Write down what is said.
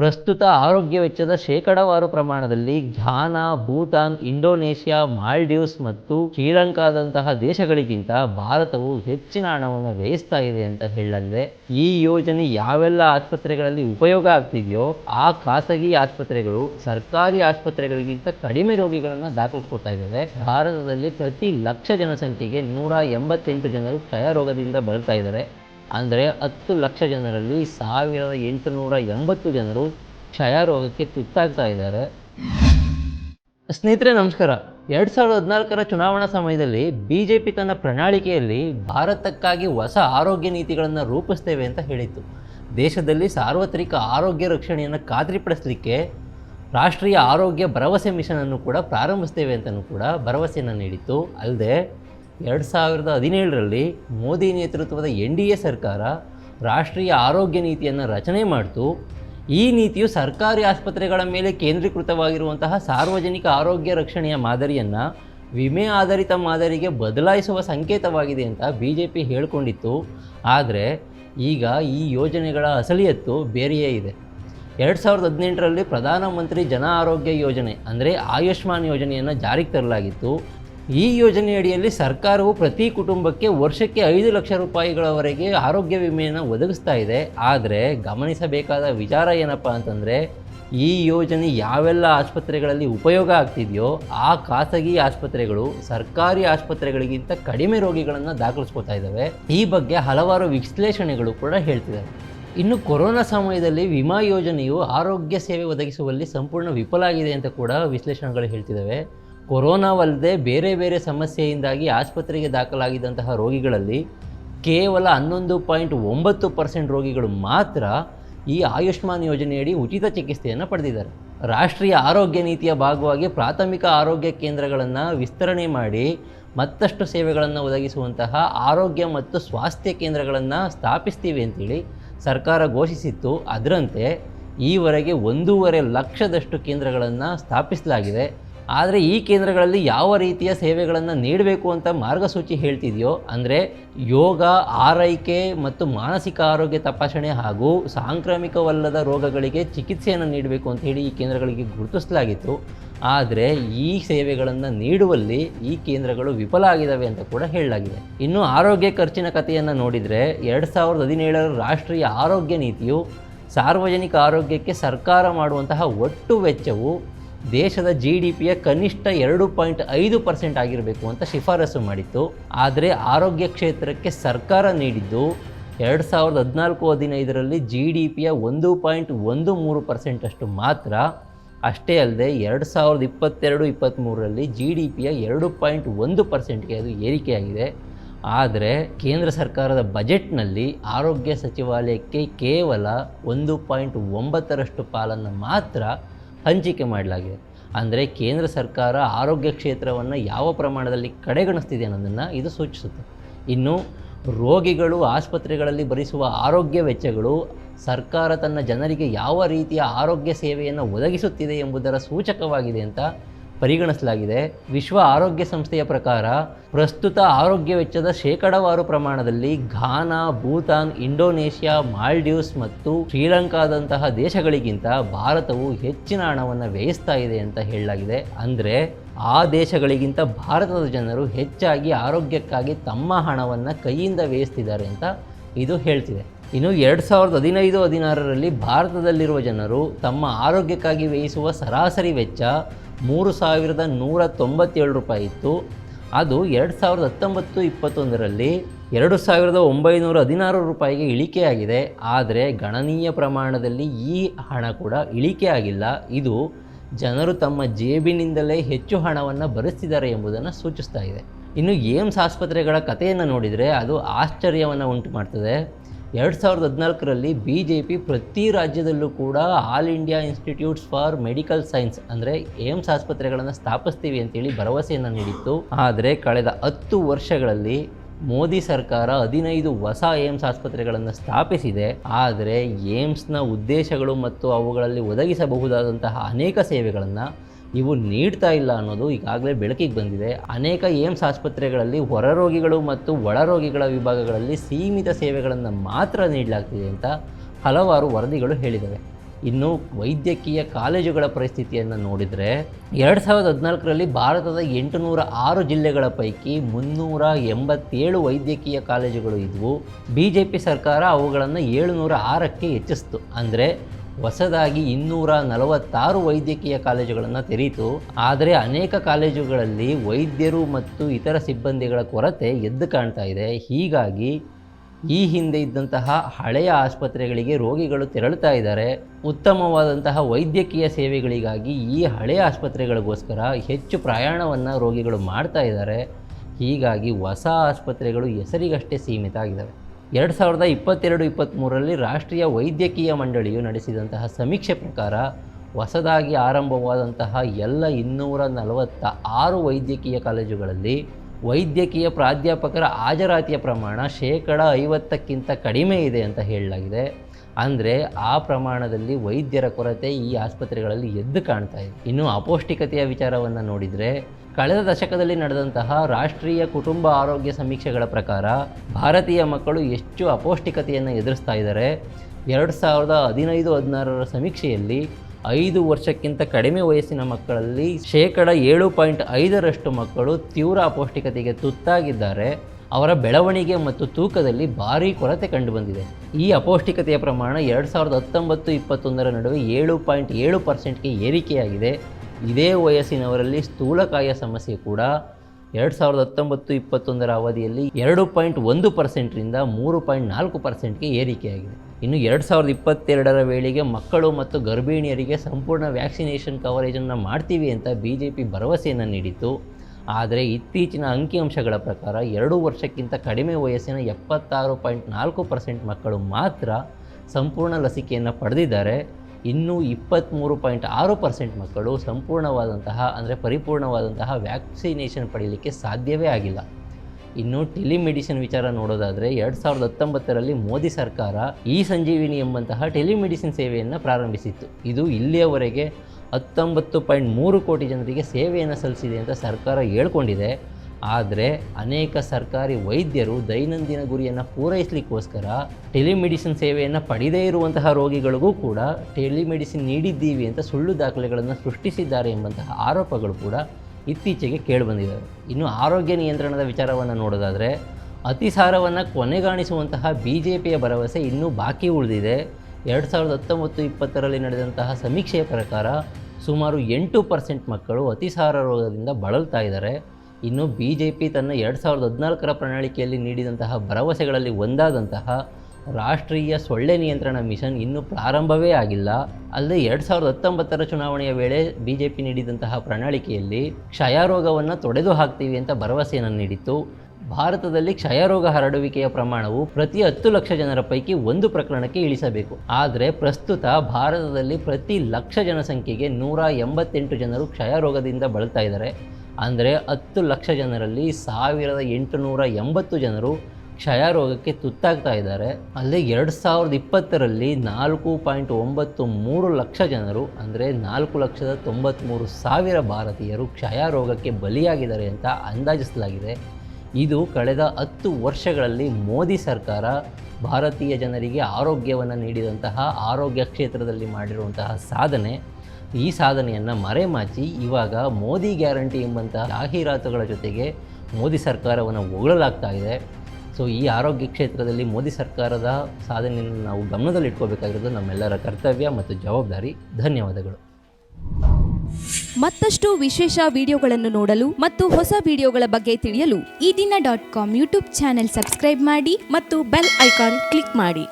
ಪ್ರಸ್ತುತ ಆರೋಗ್ಯ ವೆಚ್ಚದ ಶೇಕಡಾವಾರು ಪ್ರಮಾಣದಲ್ಲಿ ಘಾನ ಭೂತಾನ್, ಇಂಡೋನೇಷ್ಯಾ, ಮಾಲ್ಡೀವ್ಸ್ ಮತ್ತು ಶ್ರೀಲಂಕಾದಂತಹ ದೇಶಗಳಿಗಿಂತ ಭಾರತವು ಹೆಚ್ಚಿನ ಹಣವನ್ನು ವ್ಯಯಿಸ್ತಾ ಇದೆ ಅಂತ ಹೇಳಲಾಗಿದೆ ಈ ಯೋಜನೆ ಯಾವೆಲ್ಲ ಆಸ್ಪತ್ರೆಗಳಲ್ಲಿ ಉಪಯೋಗ ಆಗ್ತಿದೆಯೋ ಆ ಖಾಸಗಿ ಆಸ್ಪತ್ರೆಗಳು, ಸರ್ಕಾರಿ ಆಸ್ಪತ್ರೆಗಳಿಗಿಂತ ಕಡಿಮೆ ರೋಗಿಗಳನ್ನು ದಾಖಲಿಸ್ಕೊಳ್ತಾ ಇದ್ದಾರೆ ಭಾರತದಲ್ಲಿ ಪ್ರತಿ ಲಕ್ಷ ಜನಸಂಖ್ಯೆಗೆ ನೂರ ಎಂಬತ್ತೆಂಟು ಜನರು ಕ್ಷಯರೋಗದಿಂದ ಬರ್ತಾ ಇದ್ದಾರೆ. ಅಂದರೆ ಹತ್ತು ಲಕ್ಷ ಜನರಲ್ಲಿ ಸಾವಿರದ ಎಂಟುನೂರ ಎಂಬತ್ತು ಜನರು ಕ್ಷಯ ರೋಗಕ್ಕೆ ತುತ್ತಾಗ್ತಾ ಇದ್ದಾರೆ. ಸ್ನೇಹಿತರೆ, ನಮಸ್ಕಾರ. ಎರಡು ಸಾವಿರದ ಹದಿನಾಲ್ಕರ ಚುನಾವಣಾ ಸಮಯದಲ್ಲಿ ಬಿ ಜೆ ಪಿ ತನ್ನ ಪ್ರಣಾಳಿಕೆಯಲ್ಲಿ ಭಾರತಕ್ಕಾಗಿ ಹೊಸ ಆರೋಗ್ಯ ನೀತಿಗಳನ್ನು ರೂಪಿಸ್ತೇವೆ ಅಂತ ಹೇಳಿತ್ತು. ದೇಶದಲ್ಲಿ ಸಾರ್ವತ್ರಿಕ ಆರೋಗ್ಯ ರಕ್ಷಣೆಯನ್ನು ಖಾತ್ರಿಪಡಿಸಲಿಕ್ಕೆ ರಾಷ್ಟ್ರೀಯ ಆರೋಗ್ಯ ಭರವಸೆ ಮಿಷನನ್ನು ಕೂಡ ಪ್ರಾರಂಭಿಸ್ತೇವೆ ಅಂತಲೂ ಕೂಡ ಭರವಸೆಯನ್ನು ನೀಡಿತ್ತು. ಅಲ್ಲದೆ ಎರಡು ಸಾವಿರದ ಹದಿನೇಳರಲ್ಲಿ ಮೋದಿ ನೇತೃತ್ವದ ಎನ್ ಡಿ ಎ ಸರ್ಕಾರ ರಾಷ್ಟ್ರೀಯ ಆರೋಗ್ಯ ನೀತಿಯನ್ನು ರಚನೆ ಮಾಡಿತು. ಈ ನೀತಿಯು ಸರ್ಕಾರಿ ಆಸ್ಪತ್ರೆಗಳ ಮೇಲೆ ಕೇಂದ್ರೀಕೃತವಾಗಿರುವಂತಹ ಸಾರ್ವಜನಿಕ ಆರೋಗ್ಯ ರಕ್ಷಣೆಯ ಮಾದರಿಯನ್ನು ವಿಮೆ ಆಧಾರಿತ ಮಾದರಿಗೆ ಬದಲಾಯಿಸುವ ಸಂಕೇತವಾಗಿದೆ ಅಂತ ಬಿ ಜೆ ಪಿ ಹೇಳಿಕೊಂಡಿತ್ತು. ಆದರೆ ಈಗ ಈ ಯೋಜನೆಗಳ ಅಸಲಿಯತ್ತು ಬೇರೆಯೇ ಇದೆ. ಎರಡು ಸಾವಿರದ ಹದಿನೆಂಟರಲ್ಲಿ ಪ್ರಧಾನಮಂತ್ರಿ ಜನ ಆರೋಗ್ಯ ಯೋಜನೆ ಅಂದರೆ ಆಯುಷ್ಮಾನ್ ಯೋಜನೆಯನ್ನು ಜಾರಿಗೆ ತರಲಾಗಿತ್ತು. ಈ ಯೋಜನೆಯಡಿಯಲ್ಲಿ ಸರ್ಕಾರವು ಪ್ರತಿ ಕುಟುಂಬಕ್ಕೆ ವರ್ಷಕ್ಕೆ ಐದು ಲಕ್ಷ ರೂಪಾಯಿಗಳವರೆಗೆ ಆರೋಗ್ಯ ವಿಮೆಯನ್ನು ಒದಗಿಸ್ತಾ ಇದೆ. ಆದರೆ ಗಮನಿಸಬೇಕಾದ ವಿಚಾರ ಏನಪ್ಪ ಅಂತಂದರೆ, ಈ ಯೋಜನೆ ಯಾವೆಲ್ಲ ಆಸ್ಪತ್ರೆಗಳಲ್ಲಿ ಉಪಯೋಗ ಆಗ್ತಿದೆಯೋ ಆ ಖಾಸಗಿ ಆಸ್ಪತ್ರೆಗಳು, ಸರ್ಕಾರಿ ಆಸ್ಪತ್ರೆಗಳಿಗಿಂತ ಕಡಿಮೆ ರೋಗಿಗಳನ್ನು ದಾಖಲಿಸ್ಕೊತಾ ಇದ್ದಾವೆ ಈ ಬಗ್ಗೆ ಹಲವಾರು ವಿಶ್ಲೇಷಣೆಗಳು ಕೂಡ ಹೇಳ್ತಿದ್ದಾರೆ ಇನ್ನು ಕೊರೋನಾ ಸಮಯದಲ್ಲಿ ವಿಮಾ ಯೋಜನೆಯು ಆರೋಗ್ಯ ಸೇವೆ ಒದಗಿಸುವಲ್ಲಿ ಸಂಪೂರ್ಣ ವಿಫಲ ಆಗಿದೆ ಅಂತ ಕೂಡ ವಿಶ್ಲೇಷಣೆಗಳು ಹೇಳ್ತಿದ್ದಾವೆ ಕೊರೋನಾವಲ್ಲದೆ ಬೇರೆ ಬೇರೆ ಸಮಸ್ಯೆಯಿಂದಾಗಿ ಆಸ್ಪತ್ರೆಗೆ ದಾಖಲಾಗಿದ್ದಂತಹ ರೋಗಿಗಳಲ್ಲಿ ಕೇವಲ ಹನ್ನೊಂದು ಪಾಯಿಂಟ್ ಒಂಬತ್ತು ಪರ್ಸೆಂಟ್ ರೋಗಿಗಳು ಮಾತ್ರ ಈ ಆಯುಷ್ಮಾನ್ ಯೋಜನೆಯಡಿ ಉಚಿತ ಚಿಕಿತ್ಸೆಯನ್ನು ಪಡೆದಿದ್ದಾರೆ. ರಾಷ್ಟ್ರೀಯ ಆರೋಗ್ಯ ನೀತಿಯ ಭಾಗವಾಗಿ ಪ್ರಾಥಮಿಕ ಆರೋಗ್ಯ ಕೇಂದ್ರಗಳನ್ನು ವಿಸ್ತರಣೆ ಮಾಡಿ ಮತ್ತಷ್ಟು ಸೇವೆಗಳನ್ನು ಒದಗಿಸುವಂತಹ ಆರೋಗ್ಯ ಮತ್ತು ಸ್ವಾಸ್ಥ್ಯ ಕೇಂದ್ರಗಳನ್ನು ಸ್ಥಾಪಿಸ್ತೀವಿ ಅಂತೇಳಿ ಸರ್ಕಾರ ಘೋಷಿಸಿತ್ತು. ಅದರಂತೆ ಈವರೆಗೆ ಒಂದೂವರೆ ಲಕ್ಷದಷ್ಟು ಕೇಂದ್ರಗಳನ್ನು ಸ್ಥಾಪಿಸಲಾಗಿದೆ. ಆದರೆ ಈ ಕೇಂದ್ರಗಳಲ್ಲಿ ಯಾವ ರೀತಿಯ ಸೇವೆಗಳನ್ನು ನೀಡಬೇಕು ಅಂತ ಮಾರ್ಗಸೂಚಿ ಹೇಳ್ತಿದೆಯೋ, ಅಂದರೆ ಯೋಗ, ಆರೈಕೆ ಮತ್ತು ಮಾನಸಿಕ ಆರೋಗ್ಯ ತಪಾಸಣೆ ಹಾಗೂ ಸಾಂಕ್ರಾಮಿಕವಲ್ಲದ ರೋಗಗಳಿಗೆ ಚಿಕಿತ್ಸೆಯನ್ನು ನೀಡಬೇಕು ಅಂತ ಹೇಳಿ ಈ ಕೇಂದ್ರಗಳಿಗೆ ಗುರುತಿಸಲಾಗಿತ್ತು. ಆದರೆ ಈ ಸೇವೆಗಳನ್ನು ನೀಡುವಲ್ಲಿ ಈ ಕೇಂದ್ರಗಳು ವಿಫಲ ಆಗಿದ್ದಾವೆ ಅಂತ ಕೂಡ ಹೇಳಲಾಗಿದೆ. ಇನ್ನು ಆರೋಗ್ಯ ಖರ್ಚಿನ ಕಥೆಯನ್ನು ನೋಡಿದರೆ ಎರಡು ಸಾವಿರದ ಹದಿನೇಳರ ರಾಷ್ಟ್ರೀಯ ಆರೋಗ್ಯ ನೀತಿಯು ಸಾರ್ವಜನಿಕ ಆರೋಗ್ಯಕ್ಕೆ ಸರ್ಕಾರ ಮಾಡುವಂತಹ ಒಟ್ಟು ವೆಚ್ಚವು ದೇಶದ ಜಿ ಡಿ ಪಿಯ ಕನಿಷ್ಠ ಎರಡು ಪಾಯಿಂಟ್ ಐದು ಪರ್ಸೆಂಟ್ ಆಗಿರಬೇಕು ಅಂತ ಶಿಫಾರಸು ಮಾಡಿತ್ತು. ಆದರೆ ಆರೋಗ್ಯ ಕ್ಷೇತ್ರಕ್ಕೆ ಸರ್ಕಾರ ನೀಡಿದ್ದು ಎರಡು ಸಾವಿರದ ಹದಿನಾಲ್ಕು ಹದಿನೈದರಲ್ಲಿ ಜಿ ಡಿ ಪಿಯ ಒಂದು ಪಾಯಿಂಟ್ ಒಂದು ಮೂರು ಪರ್ಸೆಂಟಷ್ಟು ಮಾತ್ರ. ಅಷ್ಟೇ ಅಲ್ಲದೆ ಎರಡು ಸಾವಿರದ ಇಪ್ಪತ್ತೆರಡು ಇಪ್ಪತ್ತ್ಮೂರರಲ್ಲಿ ಜಿ ಡಿ ಪಿಯ ಎರಡು ಪಾಯಿಂಟ್ ಒಂದು ಪರ್ಸೆಂಟ್ಗೆ ಅದು ಏರಿಕೆಯಾಗಿದೆ. ಆದರೆ ಕೇಂದ್ರ ಸರ್ಕಾರದ ಬಜೆಟ್ನಲ್ಲಿ ಆರೋಗ್ಯ ಸಚಿವಾಲಯಕ್ಕೆ ಕೇವಲ ಒಂದು ಪಾಯಿಂಟ್ ಒಂಬತ್ತರಷ್ಟು ಪಾಲನ್ನು ಮಾತ್ರ ಹಂಚಿಕೆ ಮಾಡಲಾಗಿದೆ. ಅಂದರೆ ಕೇಂದ್ರ ಸರ್ಕಾರ ಆರೋಗ್ಯ ಕ್ಷೇತ್ರವನ್ನು ಯಾವ ಪ್ರಮಾಣದಲ್ಲಿ ಕಡೆಗಣಿಸ್ತಿದೆ ಅನ್ನೋದನ್ನು ಇದು ಸೂಚಿಸುತ್ತೆ. ಇನ್ನು ರೋಗಿಗಳು ಆಸ್ಪತ್ರೆಗಳಲ್ಲಿ ಭರಿಸುವ ಆರೋಗ್ಯ ವೆಚ್ಚಗಳು ಸರ್ಕಾರ ತನ್ನ ಜನರಿಗೆ ಯಾವ ರೀತಿಯ ಆರೋಗ್ಯ ಸೇವೆಯನ್ನು ಒದಗಿಸುತ್ತಿದೆ ಎಂಬುದರ ಸೂಚಕವಾಗಿದೆ ಅಂತ ಪರಿಗಣಿಸಲಾಗಿದೆ. ವಿಶ್ವ ಆರೋಗ್ಯ ಸಂಸ್ಥೆಯ ಪ್ರಕಾರ ಪ್ರಸ್ತುತ ಆರೋಗ್ಯ ವೆಚ್ಚದ ಶೇಕಡಾವಾರು ಪ್ರಮಾಣದಲ್ಲಿ ಘಾನಾ, ಭೂತಾನ್, ಇಂಡೋನೇಷ್ಯಾ, ಮಾಲ್ಡೀವ್ಸ್ ಮತ್ತು ಶ್ರೀಲಂಕಾದಂತಹ ದೇಶಗಳಿಗಿಂತ ಭಾರತವು ಹೆಚ್ಚಿನ ಹಣವನ್ನು ವ್ಯಯಿಸ್ತಾ ಇದೆ ಅಂತ ಹೇಳಲಾಗಿದೆ. ಅಂದರೆ ಆ ದೇಶಗಳಿಗಿಂತ ಭಾರತದ ಜನರು ಹೆಚ್ಚಾಗಿ ಆರೋಗ್ಯಕ್ಕಾಗಿ ತಮ್ಮ ಹಣವನ್ನು ಕೈಯಿಂದ ವ್ಯಯಿಸ್ತಿದ್ದಾರೆ ಅಂತ ಇದು ಹೇಳ್ತಿದೆ. ಇನ್ನು ಎರಡು ಸಾವಿರದ ಹದಿನೈದು, ಹದಿನಾರರಲ್ಲಿ ಭಾರತದಲ್ಲಿರುವ ಜನರು ತಮ್ಮ ಆರೋಗ್ಯಕ್ಕಾಗಿ ವ್ಯಯಿಸುವ ಸರಾಸರಿ ವೆಚ್ಚ ಮೂರು ಸಾವಿರದ ನೂರ ತೊಂಬತ್ತೇಳು ರೂಪಾಯಿ ಇತ್ತು. ಅದು ಎರಡು ಸಾವಿರದ ಹತ್ತೊಂಬತ್ತು ಇಪ್ಪತ್ತೊಂದರಲ್ಲಿ ಎರಡು ಸಾವಿರದ ಒಂಬೈನೂರ ಹದಿನಾರು ರೂಪಾಯಿಗೆ ಇಳಿಕೆಯಾಗಿದೆ. ಆದರೆ ಗಣನೀಯ ಪ್ರಮಾಣದಲ್ಲಿ ಈ ಹಣ ಕೂಡ ಇಳಿಕೆ ಆಗಿಲ್ಲ ಇದು ಜನರು ತಮ್ಮ ಜೇಬಿನಿಂದಲೇ ಹೆಚ್ಚು ಹಣವನ್ನು ಭರಿಸ್ತಿದ್ದಾರೆ ಎಂಬುದನ್ನು ಸೂಚಿಸ್ತಾ ಇದೆ. ಇನ್ನು ಏಮ್ಸ್ ಆಸ್ಪತ್ರೆಗಳ ಕಥೆಯನ್ನು ನೋಡಿದರೆ ಅದು ಆಶ್ಚರ್ಯವನ್ನು ಉಂಟು ಮಾಡ್ತದೆ ಎರಡು ಸಾವಿರದ ಹದಿನಾಲ್ಕರಲ್ಲಿ ಬಿ ಜೆ ಪಿ ಪ್ರತಿ ರಾಜ್ಯದಲ್ಲೂ ಕೂಡ All India Institutes for Medical Science ಅಂದರೆ ಏಮ್ಸ್ ಆಸ್ಪತ್ರೆಗಳನ್ನು ಸ್ಥಾಪಿಸ್ತೀವಿ ಅಂತೇಳಿ ಭರವಸೆಯನ್ನು ನೀಡಿತ್ತು. ಆದರೆ ಕಳೆದ ಹತ್ತು ವರ್ಷಗಳಲ್ಲಿ ಮೋದಿ ಸರ್ಕಾರ ಹದಿನೈದು ಹೊಸ ಏಮ್ಸ್ ಆಸ್ಪತ್ರೆಗಳನ್ನು ಸ್ಥಾಪಿಸಿದೆ. ಆದರೆ ಏಮ್ಸ್ನ ಉದ್ದೇಶಗಳು ಮತ್ತು ಅವುಗಳಲ್ಲಿ ಒದಗಿಸಬಹುದಾದಂತಹ ಅನೇಕ ಸೇವೆಗಳನ್ನು ಇವು ನೀಡ್ತಾ ಇಲ್ಲ ಅನ್ನೋದು ಈಗಾಗಲೇ ಬೆಳಕಿಗೆ ಬಂದಿದೆ. ಅನೇಕ ಏಮ್ಸ್ ಆಸ್ಪತ್ರೆಗಳಲ್ಲಿ ಹೊರರೋಗಿಗಳು ಮತ್ತು ಒಳರೋಗಿಗಳ ವಿಭಾಗಗಳಲ್ಲಿ ಸೀಮಿತ ಸೇವೆಗಳನ್ನು ಮಾತ್ರ ನೀಡಲಾಗ್ತಿದೆ ಅಂತ ಹಲವಾರು ವರದಿಗಳು ಹೇಳಿದ್ದಾವೆ ಇನ್ನು ವೈದ್ಯಕೀಯ ಕಾಲೇಜುಗಳ ಪರಿಸ್ಥಿತಿಯನ್ನು ನೋಡಿದರೆ ಎರಡು ಸಾವಿರದ ಹದಿನಾಲ್ಕರಲ್ಲಿ ಭಾರತದ ಎಂಟುನೂರ ಆರು ಜಿಲ್ಲೆಗಳ ಪೈಕಿ ಮುನ್ನೂರ ಎಂಬತ್ತೇಳು ವೈದ್ಯಕೀಯ ಕಾಲೇಜುಗಳು ಇದ್ವು. ಬಿ ಜೆ ಪಿ ಸರ್ಕಾರ ಅವುಗಳನ್ನು ಏಳುನೂರ ಆರಕ್ಕೆ ಹೆಚ್ಚಿಸ್ತು. ಅಂದರೆ ಹೊಸದಾಗಿ ಇನ್ನೂರ ನಲವತ್ತಾರು ವೈದ್ಯಕೀಯ ಕಾಲೇಜುಗಳನ್ನು ತೆರೀತು. ಆದರೆ ಅನೇಕ ಕಾಲೇಜುಗಳಲ್ಲಿ ವೈದ್ಯರು ಮತ್ತು ಇತರ ಸಿಬ್ಬಂದಿಗಳ ಕೊರತೆ ಎದ್ದು ಕಾಣ್ತಾ ಇದೆ. ಹೀಗಾಗಿ ಈ ಹಿಂದೆ ಇದ್ದಂತಹ ಹಳೆಯ ಆಸ್ಪತ್ರೆಗಳಿಗೆ ರೋಗಿಗಳು ತೆರಳುತ್ತಾ ಇದ್ದಾರೆ. ಉತ್ತಮವಾದಂತಹ ವೈದ್ಯಕೀಯ ಸೇವೆಗಳಿಗಾಗಿ ಈ ಹಳೆಯ ಆಸ್ಪತ್ರೆಗಳಿಗೋಸ್ಕರ ಹೆಚ್ಚು ಪ್ರಯಾಣವನ್ನು ರೋಗಿಗಳು ಮಾಡ್ತಾ ಇದ್ದಾರೆ. ಹೀಗಾಗಿ ಹೊಸ ಆಸ್ಪತ್ರೆಗಳು ಹೆಸರಿಗಷ್ಟೇ ಸೀಮಿತ ಆಗಿದ್ದಾವೆ. ಎರಡು ಸಾವಿರದ ಇಪ್ಪತ್ತೆರಡು ಇಪ್ಪತ್ತ್ಮೂರರಲ್ಲಿ ರಾಷ್ಟ್ರೀಯ ವೈದ್ಯಕೀಯ ಮಂಡಳಿಯು ನಡೆಸಿದಂತಹ ಸಮೀಕ್ಷೆ ಪ್ರಕಾರ ಹೊಸದಾಗಿ ಆರಂಭವಾದಂತಹ ಎಲ್ಲ ಇನ್ನೂರ ನಲವತ್ತ ಆರು ವೈದ್ಯಕೀಯ ಕಾಲೇಜುಗಳಲ್ಲಿ ವೈದ್ಯಕೀಯ ಪ್ರಾಧ್ಯಾಪಕರ ಹಾಜರಾತಿಯ ಪ್ರಮಾಣ ಶೇಕಡ ಐವತ್ತಕ್ಕಿಂತ ಕಡಿಮೆ ಇದೆ ಅಂತ ಹೇಳಲಾಗಿದೆ. ಅಂದರೆ ಆ ಪ್ರಮಾಣದಲ್ಲಿ ವೈದ್ಯರ ಕೊರತೆ ಈ ಆಸ್ಪತ್ರೆಗಳಲ್ಲಿ ಎದ್ದು ಕಾಣ್ತಾ ಇದೆ. ಇನ್ನು ಅಪೌಷ್ಟಿಕತೆಯ ವಿಚಾರವನ್ನು ನೋಡಿದರೆ ಕಳೆದ ದಶಕದಲ್ಲಿ ನಡೆದಂತಹ ರಾಷ್ಟ್ರೀಯ ಕುಟುಂಬ ಆರೋಗ್ಯ ಸಮೀಕ್ಷೆಗಳ ಪ್ರಕಾರ ಭಾರತೀಯ ಮಕ್ಕಳು ಎಷ್ಟು ಅಪೌಷ್ಟಿಕತೆಯನ್ನು ಎದುರಿಸ್ತಾ ಇದ್ದಾರೆ. ಎರಡು ಸಾವಿರದ ಹದಿನೈದು ಹದಿನಾರರ ಸಮೀಕ್ಷೆಯಲ್ಲಿ ಐದು ವರ್ಷಕ್ಕಿಂತ ಕಡಿಮೆ ವಯಸ್ಸಿನ ಮಕ್ಕಳಲ್ಲಿ ಶೇಕಡ ಏಳು ಪಾಯಿಂಟ್ ಐದರಷ್ಟು ಮಕ್ಕಳು ತೀವ್ರ ಅಪೌಷ್ಟಿಕತೆಗೆ ತುತ್ತಾಗಿದ್ದಾರೆ. ಅವರ ಬೆಳವಣಿಗೆ ಮತ್ತು ತೂಕದಲ್ಲಿ ಭಾರೀ ಕೊರತೆ ಕಂಡುಬಂದಿದೆ. ಈ ಅಪೌಷ್ಟಿಕತೆಯ ಪ್ರಮಾಣ ಎರಡು ಸಾವಿರದ ಹತ್ತೊಂಬತ್ತು ಇಪ್ಪತ್ತೊಂದರ ನಡುವೆ ಏಳು ಪಾಯಿಂಟ್ ಏಳು ಪರ್ಸೆಂಟ್ಗೆ ಏರಿಕೆಯಾಗಿದೆ. ಇದೇ ವಯಸ್ಸಿನವರಲ್ಲಿ ಸ್ಥೂಲಕಾಯ ಸಮಸ್ಯೆ ಕೂಡ ಎರಡು ಸಾವಿರದ ಹತ್ತೊಂಬತ್ತು ಇಪ್ಪತ್ತೊಂದರ ಅವಧಿಯಲ್ಲಿ ಎರಡು ಪಾಯಿಂಟ್ ಒಂದು ಪರ್ಸೆಂಟ್ರಿಂದ ಮೂರು ಪಾಯಿಂಟ್ ನಾಲ್ಕು ಪರ್ಸೆಂಟ್ಗೆ ಏರಿಕೆಯಾಗಿದೆ. ಇನ್ನು ಎರಡು ಸಾವಿರದ ಇಪ್ಪತ್ತೆರಡರ ವೇಳೆಗೆ ಮಕ್ಕಳು ಮತ್ತು ಗರ್ಭಿಣಿಯರಿಗೆ ಸಂಪೂರ್ಣ ವ್ಯಾಕ್ಸಿನೇಷನ್ ಕವರೇಜನ್ನು ಮಾಡ್ತೀವಿ ಅಂತ ಬಿ ಜೆ ಪಿ ಭರವಸೆಯನ್ನು ನೀಡಿತ್ತು. ಆದರೆ ಇತ್ತೀಚಿನ ಅಂಕಿಅಂಶಗಳ ಪ್ರಕಾರ ಎರಡು ವರ್ಷಕ್ಕಿಂತ ಕಡಿಮೆ ವಯಸ್ಸಿನ ಎಪ್ಪತ್ತಾರು ಪಾಯಿಂಟ್ ನಾಲ್ಕು ಪರ್ಸೆಂಟ್ ಮಕ್ಕಳು ಮಾತ್ರ ಸಂಪೂರ್ಣ ಲಸಿಕೆಯನ್ನು ಪಡೆದಿದ್ದಾರೆ. ಇನ್ನು ಇಪ್ಪತ್ತ್ಮೂರು ಪಾಯಿಂಟ್ ಆರು ಪರ್ಸೆಂಟ್ ಮಕ್ಕಳು ಸಂಪೂರ್ಣವಾದಂತಹ, ಅಂದರೆ ಪರಿಪೂರ್ಣವಾದಂತಹ ವ್ಯಾಕ್ಸಿನೇಷನ್ ಪಡೆಯಲಿಕ್ಕೆ ಸಾಧ್ಯವೇ ಆಗಿಲ್ಲ. ಇನ್ನು ಟೆಲಿಮೆಡಿಸಿನ್ ವಿಚಾರ ನೋಡೋದಾದರೆ, ಎರಡು ಸಾವಿರದ ಹತ್ತೊಂಬತ್ತರಲ್ಲಿ ಮೋದಿ ಸರ್ಕಾರ ಈ ಸಂಜೀವಿನಿ ಎಂಬಂತಹ ಟೆಲಿಮೆಡಿಸಿನ್ ಸೇವೆಯನ್ನು ಪ್ರಾರಂಭಿಸಿತ್ತು. ಇದು ಇಲ್ಲಿಯವರೆಗೆ ಹತ್ತೊಂಬತ್ತು ಪಾಯಿಂಟ್ ಮೂರು ಕೋಟಿ ಜನರಿಗೆ ಸೇವೆಯನ್ನು ಸಲ್ಲಿಸಿದೆ ಅಂತ ಸರ್ಕಾರ ಹೇಳ್ಕೊಂಡಿದೆ. ಆದರೆ ಅನೇಕ ಸರ್ಕಾರಿ ವೈದ್ಯರು ದೈನಂದಿನ ಗುರಿಯನ್ನು ಪೂರೈಸಲಿಕ್ಕೋಸ್ಕರ ಟೆಲಿಮೆಡಿಸಿನ್ ಸೇವೆಯನ್ನು ಪಡೆದೇ ಇರುವಂತಹ ರೋಗಿಗಳಿಗೂ ಕೂಡ ಟೆಲಿಮೆಡಿಸಿನ್ ನೀಡಿದ್ದೀವಿ ಅಂತ ಸುಳ್ಳು ದಾಖಲೆಗಳನ್ನು ಸೃಷ್ಟಿಸಿದ್ದಾರೆ ಎಂಬಂತಹ ಆರೋಪಗಳು ಕೂಡ ಇತ್ತೀಚೆಗೆ ಕೇಳಿಬಂದಿದ್ದಾವೆ. ಇನ್ನು ಆರೋಗ್ಯ ನಿಯಂತ್ರಣದ ವಿಚಾರವನ್ನು ನೋಡೋದಾದರೆ ಅತಿಸಾರವನ್ನು ಕೊನೆಗಾಣಿಸುವಂತಹ ಬಿ ಜೆ ಪಿಯ ಭರವಸೆ ಇನ್ನೂ ಬಾಕಿ ಉಳಿದಿದೆ. ಎರಡು ಸಾವಿರದ ಹತ್ತೊಂಬತ್ತು ಇಪ್ಪತ್ತರಲ್ಲಿ ನಡೆದಂತಹ ಸಮೀಕ್ಷೆಯ ಪ್ರಕಾರ ಸುಮಾರು ಎಂಟು ಪರ್ಸೆಂಟ್ ಮಕ್ಕಳು ಅತಿಸಾರ ರೋಗದಿಂದ ಬಳಲ್ತಾ ಇದ್ದಾರೆ. ಇನ್ನು ಬಿ ಜೆ ಪಿ ತನ್ನ ಎರಡು ಸಾವಿರದ ಹದಿನಾಲ್ಕರ ಪ್ರಣಾಳಿಕೆಯಲ್ಲಿ ನೀಡಿದಂತಹ ಭರವಸೆಗಳಲ್ಲಿ ಒಂದಾದಂತಹ ರಾಷ್ಟ್ರೀಯ ಸೊಳ್ಳೆ ನಿಯಂತ್ರಣ ಮಿಷನ್ ಇನ್ನೂ ಪ್ರಾರಂಭವೇ ಆಗಿಲ್ಲ. ಅಲ್ಲದೆ ಎರಡು ಸಾವಿರದ ಹತ್ತೊಂಬತ್ತರ ಚುನಾವಣೆಯ ವೇಳೆ ಬಿ ಜೆ ಪಿ ನೀಡಿದಂತಹ ಪ್ರಣಾಳಿಕೆಯಲ್ಲಿ ಕ್ಷಯರೋಗವನ್ನು ತೊಡೆದು ಹಾಕ್ತೀವಿ ಅಂತ ಭರವಸೆಯನ್ನು ನೀಡಿತ್ತು. ಭಾರತದಲ್ಲಿ ಕ್ಷಯರೋಗ ಹರಡುವಿಕೆಯ ಪ್ರಮಾಣವು ಪ್ರತಿ ಹತ್ತು ಲಕ್ಷ ಜನರ ಪೈಕಿ ಒಂದು ಪ್ರಕರಣಕ್ಕೆ ಇಳಿಸಬೇಕು. ಆದರೆ ಪ್ರಸ್ತುತ ಭಾರತದಲ್ಲಿ ಪ್ರತಿ ಲಕ್ಷ ಜನಸಂಖ್ಯೆಗೆ ನೂರ ಎಂಬತ್ತೆಂಟು ಜನರು ಕ್ಷಯರೋಗದಿಂದ ಬಳಲ್ತಾ ಇದ್ದಾರೆ. ಅಂದರೆ ಹತ್ತು ಲಕ್ಷ ಜನರಲ್ಲಿ ಸಾವಿರದ ಎಂಟುನೂರ ಎಂಬತ್ತು ಜನರು ಕ್ಷಯರೋಗಕ್ಕೆ ತುತ್ತಾಗ್ತಾ ಇದ್ದಾರೆ. ಅಲ್ಲಿ ಎರಡು ಸಾವಿರದ ಇಪ್ಪತ್ತರಲ್ಲಿ ನಾಲ್ಕು ಪಾಯಿಂಟ್ ಒಂಬತ್ತು ಮೂರು ಲಕ್ಷ ಜನರು, ಅಂದರೆ ನಾಲ್ಕು ಲಕ್ಷದ ತೊಂಬತ್ತ್ಮೂರು ಸಾವಿರ ಭಾರತೀಯರು ಕ್ಷಯರೋಗಕ್ಕೆ ಬಲಿಯಾಗಿದ್ದಾರೆ ಅಂತ ಅಂದಾಜಿಸಲಾಗಿದೆ. ಇದು ಕಳೆದ ಹತ್ತು ವರ್ಷಗಳಲ್ಲಿ ಮೋದಿ ಸರ್ಕಾರ ಭಾರತೀಯ ಜನರಿಗೆ ಆರೋಗ್ಯವನ್ನು ನೀಡಿದಂತಹ ಆರೋಗ್ಯ ಕ್ಷೇತ್ರದಲ್ಲಿ ಮಾಡಿರುವಂತಹ ಸಾಧನೆ. ಈ ಸಾಧನೆಯನ್ನು ಮರೆಮಾಚಿ ಇವಾಗ ಮೋದಿ ಗ್ಯಾರಂಟಿ ಎಂಬಂತಹ ಜಾಹೀರಾತುಗಳ ಜೊತೆಗೆ ಮೋದಿ ಸರ್ಕಾರವನ್ನು ಹೊಗಳಲಾಗ್ತಾ ಇದೆ. ಸೊ ಈ ಆರೋಗ್ಯ ಕ್ಷೇತ್ರದಲ್ಲಿ ಮೋದಿ ಸರ್ಕಾರದ ಸಾಧನೆಯನ್ನು ನಾವು ಗಮನದಲ್ಲಿಟ್ಕೋಬೇಕಾಗಿರೋದು ನಮ್ಮೆಲ್ಲರ ಕರ್ತವ್ಯ ಮತ್ತು ಜವಾಬ್ದಾರಿ. ಧನ್ಯವಾದಗಳು. ಮತ್ತಷ್ಟು ವಿಶೇಷ ವಿಡಿಯೋಗಳನ್ನು ನೋಡಲು ಮತ್ತು ಹೊಸ ವಿಡಿಯೋಗಳ ಬಗ್ಗೆ ತಿಳಿಯಲು Ee Dina dot com YouTube channel subscribe ಮಾಡಿ ಮತ್ತು ಬೆಲ್ ಐಕಾನ್ ಕ್ಲಿಕ್ ಮಾಡಿ.